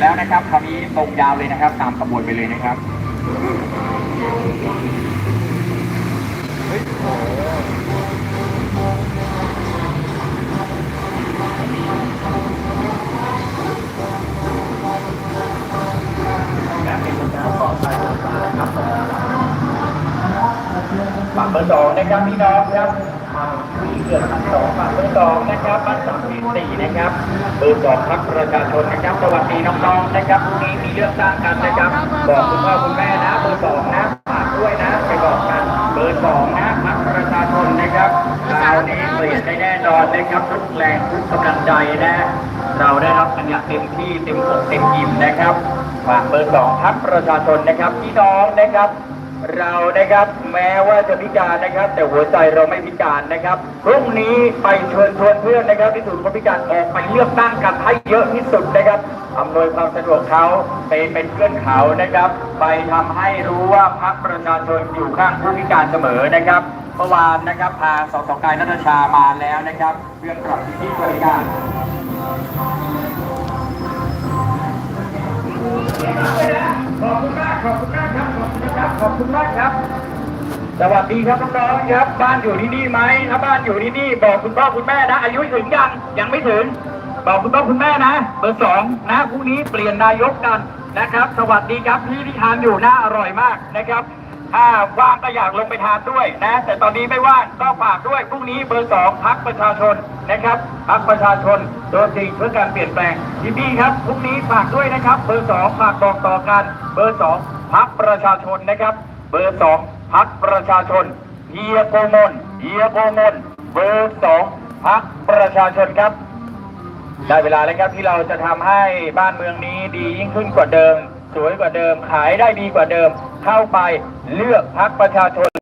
แล้วนะครับคราวนี้ตรงยาวเลยนะครับ ตามขบวนไปเลยนะครับฝั่งเบอร์สองนะครับพี่น้องครับ ผู้หญิงเกิดฝั่งสองฝั่งเบอร์สองนะครับบ้านสามสิบสี่นะครับเบอร์สองพักประชาชนนะครับสวัสดีน้องๆนะครับพรุ่งนี้มีเลือกตั้งกันนะครับบอกคุณพ่อคุณแม่นะเบอร์สองนะฝากด้วยนะไปบอกกันเบอร์สองนะพักประชาชนนะครับคราวนี้เปลี่ยนได้แน่นอนนะครับทุกแรงทุกกำลังใจนะเราได้รับกันอย่างเต็มที่เต็มอกเต็มอิ่มนะครับฝากเบอร์สองพักประชาชนนะครับพี่น้องนะครับ เรานะครับแม้ว่าจะพิการนะครับ แต่หัวใจเราไม่พิการนะครับพรุ่งนี้ไปเชิญชวนเพื่อนนะครับ ที่ศูนย์คนพิการออกไปเลือกตั้งกันให้เยอะที่สุดนะครับอำนวยความสะดวกเขาไปเป็นเพื่อนเขานะครับ ไปทำให้รู้ว่าพรรคประชาชนอยู่ข้างผู้พิการเสมอนะครับเมื่อวานนะครับพาสสกายนัทชามาแล้วนะครับ เพื่อนปรับที่บริการ ขอบคุณมากขอบคุณมากครับขอบคุณครับขอบคุณมากครับ สวัสดีครับน้องๆครับ บ้านอยู่ที่นี่ไหมถ้าบ้านอยู่ที่นี่บอกคุณพ่อคุณแม่นะ อายุถึงยังยังไม่ถึง บอกคุณพ่อคุณแม่นะ เบอร์สองนะพรุ่งนี้เปลี่ยนนายกกันนะครับ สวัสดีครับพี่ที่ทานอยู่น่าอร่อยมากนะครับ ถ้าว่างก็อยากลงไปทานด้วยนะ แต่ตอนนี้ไม่ว่างก็ฝากด้วยพรุ่งนี้เบอร์สองพักประชาชนนะครับพักประชาชนตัวจริงเพื่อการเปลี่ยนแปลงพี่พี่ครับพรุ่งนี้ฝากด้วยนะครับ เบอร์สองฝากบอกต่อกัน เบอร์สองพักประชาชนนะครับ เบอร์สองพักประชาชนเฮียโกมลเฮียโกมลเบอร์สองพักประชาชนครับ ได้เวลาแล้วครับที่เราจะทำให้บ้านเมืองนี้ดียิ่งขึ้นกว่าเดิม สวยกว่าเดิม ขายได้ดีกว่าเดิม เข้าไปเลือกพักประชาชน